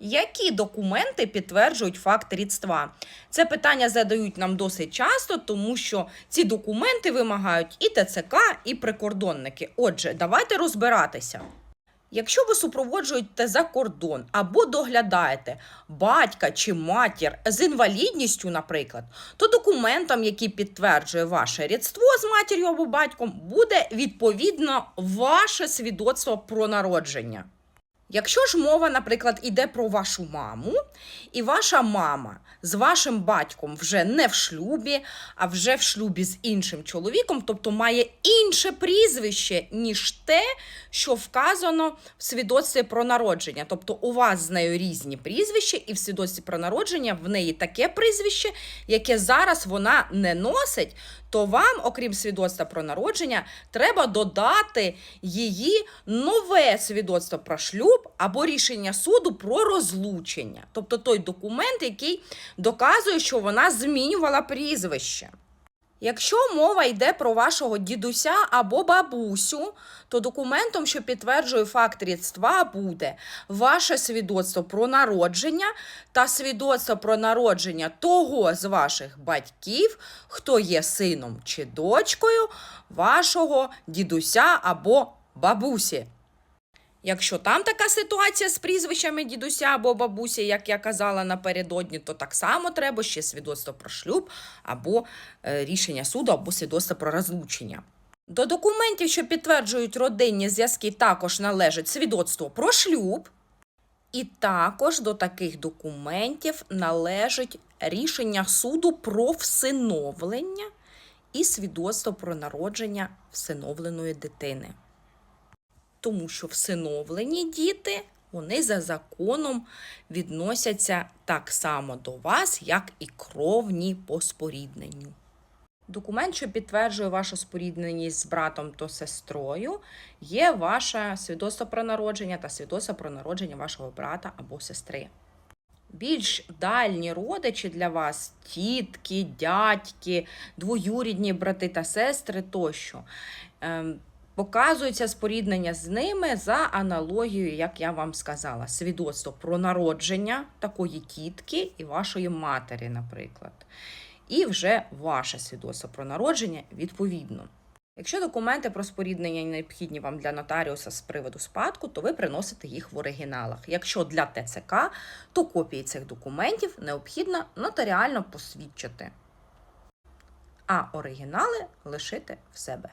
Які документи підтверджують факт рідства? Це питання задають нам досить часто, тому що ці документи вимагають і ТЦК, і прикордонники. Отже, давайте розбиратися. Якщо ви супроводжуєте за кордон або доглядаєте батька чи матір з інвалідністю, наприклад, то документом, який підтверджує ваше рідство з матір'ю або батьком, буде відповідно ваше свідоцтво про народження. Якщо ж мова, наприклад, іде про вашу маму, і ваша мама з вашим батьком вже не в шлюбі, а вже в шлюбі з іншим чоловіком, тобто має інше прізвище, ніж те, що вказано в свідоцтві про народження. Тобто у вас з нею різні прізвища, і в свідоцтві про народження в неї таке прізвище, яке зараз вона не носить, то вам, окрім свідоцтва про народження, треба додати її нове свідоцтво про шлюб або рішення суду про розлучення. Тобто той документ, який доказує, що вона змінювала прізвище. Якщо мова йде про вашого дідуся або бабусю, то документом, що підтверджує факт рідства, буде ваше свідоцтво про народження та свідоцтво про народження того з ваших батьків, хто є сином чи дочкою вашого дідуся або бабусі. Якщо там така ситуація з прізвищами дідуся або бабусі, як я казала напередодні, то так само треба ще свідоцтво про шлюб або е, рішення суду, або свідоцтво про розлучення. До документів, що підтверджують родинні зв'язки, також належить свідоцтво про шлюб, і також до таких документів належить рішення суду про всиновлення і свідоцтво про народження всиновленої дитини тому що всиновлені діти вони за законом відносяться так само до вас, як і кровні по спорідненню. Документ, що підтверджує вашу спорідненість з братом та сестрою, є ваше свідоцтво про народження та свідоцтво про народження вашого брата або сестри. Більш дальні родичі для вас тітки, дядьки, двоюрідні брати та сестри тощо. Показується споріднення з ними за аналогією, як я вам сказала, свідоцтво про народження такої тітки і вашої матері, наприклад. І вже ваше свідоцтво про народження відповідно. Якщо документи про споріднення необхідні вам для нотаріуса з приводу спадку, то ви приносите їх в оригіналах. Якщо для ТЦК, то копії цих документів необхідно нотаріально посвідчити, а оригінали лишити в себе.